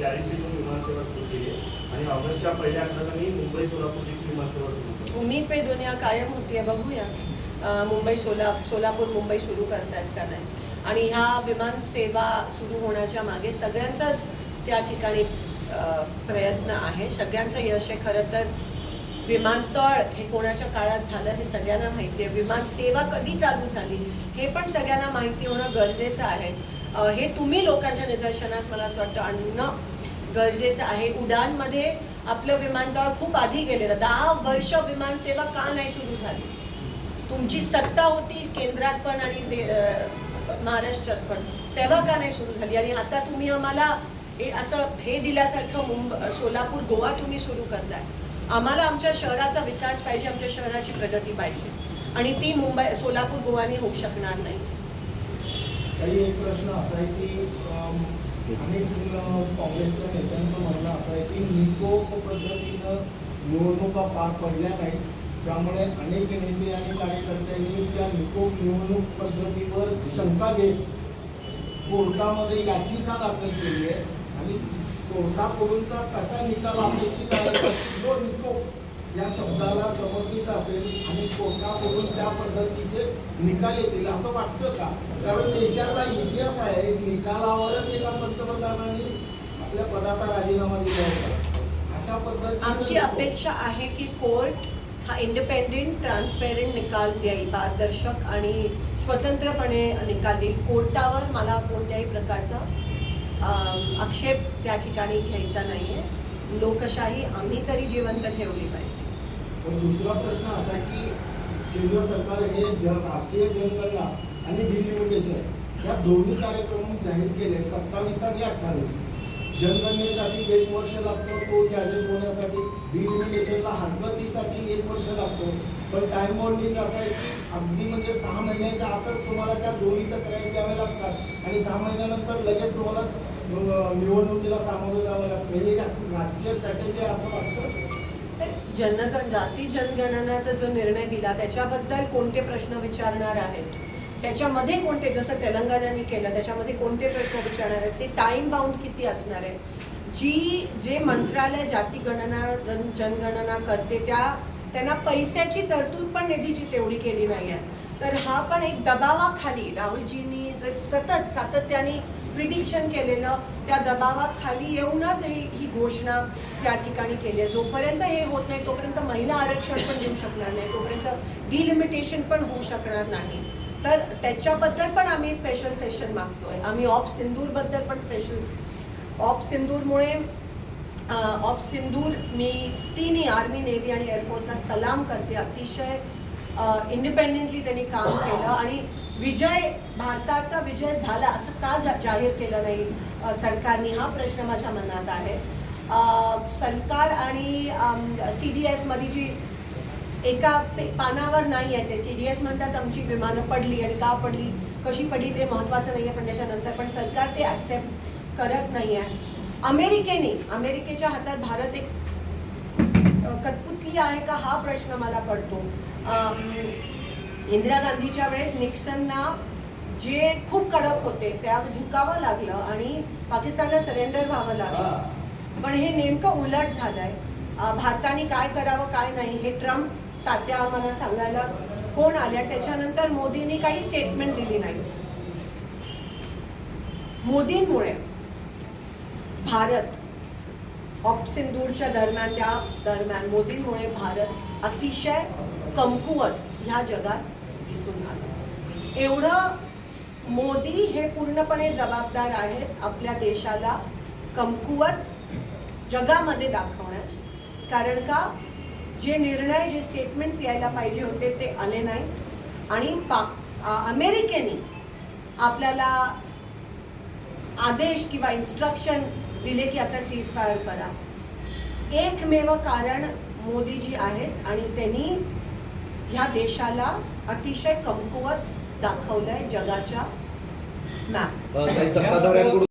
Guarantee दोन विमानसेवा सुरू केली आणि ऑगस्टच्या पहिल्या आठवड्याने मुंबई सोलापूर देखील विमानसेवा सुरू उम्मीद पे दुनिया कायम होतीये बघूया. मुंबई सोला सोलापूर मुंबई सुरू करतायत का नाही. आणि ह्या विमान सेवा सुरू होण्याच्या मागे सगळ्यांचाच त्या ठिकाणी प्रयत्न आहे. सगळ्यांचं यश आहे. खरं तर विमानतळ हे कोणाच्या काळात झालं हे सगळ्यांना माहिती आहे. विमान सेवा कधी चालू झाली हे पण सगळ्यांना माहिती होणं गरजेचं आहे. हे तुम्ही लोकांच्या निदर्शनास मला असं वाटतं आणणं गरजेचं आहे. उडानमध्ये आपलं विमानतळ खूप आधी गेलेलं. दहा वर्ष विमानसेवा का नाही सुरू झाली? तुमची सत्ता होती केंद्रात पण आणि दे- महाराष्ट्रात पण. तेव्हा का नाही सुरू झाली? आणि आता तुम्ही आम्हाला हे असं हे दिल्यासारखं मुंबई सोलापूर गोवा तुम्ही सुरू करताय. आम्हाला आमच्या शहराचा विकास पाहिजे आमच्या शहराची प्रगती पाहिजे. आणि ती मुंबई सोलापूर गोवाने होऊ शकणार नाही. काही एक प्रश्न असा आहे की अनेक काँग्रेसच्या नेत्यांचं म्हणणं असं आहे की निकोप पद्धतीनं निवडणुका पार पडल्या नाहीत. त्यामुळे अनेक नेते आणि कार्यकर्त्यांनी त्या निकोप निवडणूक पद्धतीवर शंका घेत कोर्टामध्ये याचिका दाखल केली आहे. आणि कोर्टाकडूनचा कसा निकाल अपेक्षित आहे जो निकोप कोर्टाकडून त्या पद्धतीचे निकाल येतील असं वाटतं का? कारण देशाचा इतिहास आहे निकालावरच एका पंतप्रधानांनी आपल्या पदाचा राजीनामा दिला होता. अशा पद्धतीचं आमची अपेक्षा आहे की कोर्ट हा इंडिपेंडेंट ट्रान्सपेरंट निकाल देईल पारदर्शक आणि स्वतंत्रपणे निकाल देईल. कोर्टावर मला कोणत्याही प्रकारचा आक्षेप त्या ठिकाणी घ्यायचा नाही आहे लोकशाही आम्ही तरी जिवंत ठेवली पाहिजे. दुसरा प्रश्न असा की केंद्र सरकार हे जन राष्ट्रीय जनगणना आणि डिलिमिटेशन या दोन्ही कार्यक्रम जाहीर केले सत्तावीस आणि अठ्ठावीस. जनगणनेसाठी एक वर्ष लागतो तो गॅजेट होण्यासाठी. डिलिमिटेशनला हरकतीसाठी एक वर्ष लागतो. पण टाईम बॉन्डिंग असं आहे की अगदी म्हणजे सहा महिन्याच्या आतच तुम्हाला त्या दोन्ही तक्रारी द्याव्या लागतात. आणि सहा महिन्यानंतर लगेच तुम्हाला निवडणुकीला सामोरं जावं लागतं. हे राजकीय स्ट्रॅटेजी असं वाटतं? जनगण जाती जनगणनाचा जो निर्णय दिला त्याच्याबद्दल कोणते प्रश्न विचारणार आहेत? त्याच्यामध्ये कोणते जसं तेलंगणाने केलं त्याच्यामध्ये कोणते प्रश्न विचारणार आहेत? ते टाइम बाउंड किती असणार आहे जी जे मंत्रालय जाती गणना जन जनगणना करते त्या त्यांना पैशाची तरतूद पण निधीची तेवढी केली नाही आहे तर हा पण एक दबावाखाली राहुलजींनी जे सतत सातत्याने प्रिडिक्शन केलेलं त्या दबावाखाली येऊनच ही ही घोषणा त्या ठिकाणी केली आहे. जोपर्यंत हे होत नाही तोपर्यंत महिला आरक्षण पण देऊ शकणार नाही तोपर्यंत डिलिमिटेशन पण होऊ शकणार नाही. तर त्याच्याबद्दल पण आम्ही स्पेशल सेशन मागतोय. आम्ही ऑप सिंदूरबद्दल पण स्पेशल ऑप सिंदूरमुळे ऑप सिंदूर मी तिन्ही आर्मी नेव्ही आणि एअरफोर्सला सलाम करते. अतिशय इंडिपेंडेंटली त्यांनी काम केलं आणि विजय भारताचा विजय झाला असं का जाहीर केलं नाही सरकारने? हा प्रश्न माझ्या मनात आहे. सरकार आणि सी डी एसमध्ये जी एका पानावर नाही आहे ते. सी डी एस म्हणतात आमची विमानं पडली आणि का पडली कशी पडली ते महत्त्वाचं नाही आहे पण त्याच्यानंतर पण सरकार ते ॲक्सेप्ट करत नाही आहे अमेरिकेने अमेरिकेच्या हातात भारत एक कठपुतली आहे का हा प्रश्न मला पडतो. इंदिरा गांधीच्या वेळेस निक्सनना जे खूप कडक होते त्या झुकावं लागलं आणि पाकिस्तानला सरेंडर व्हावं लागलं. पण हे नेमकं उलट झालंय. भारताने काय करावं काय नाही हे ट्रम्प तात्या आम्हाला सांगायला कोण आल्या? त्याच्यानंतर मोदींनी काही स्टेटमेंट दिली नाही. मोदींमुळे भारत ऑप सिंदूरच्या दरम्यान त्या दरम्यान मोदींमुळे भारत अतिशय कमकुवत ह्या जगात दिसून आलं. एवढं मोदी हे पूर्णपणे जबाबदार आहेत आपल्या देशाला कमकुवत जगामध्ये दाखवण्यास. कारण का? जे निर्णय जे स्टेटमेंट्स यायला पाहिजे होते ते आले नाही आणि पा अमेरिकेने आपल्याला आदेश किंवा इन्स्ट्रक्शन दिले की आता सीज फायर करा. एकमेव कारण मोदीजी आहेत आणि त्यांनी ह्या देशाला अतिशय कमकुवत दाखवलंय जगाच्या मॅप सत्ताधाऱ्यांकडून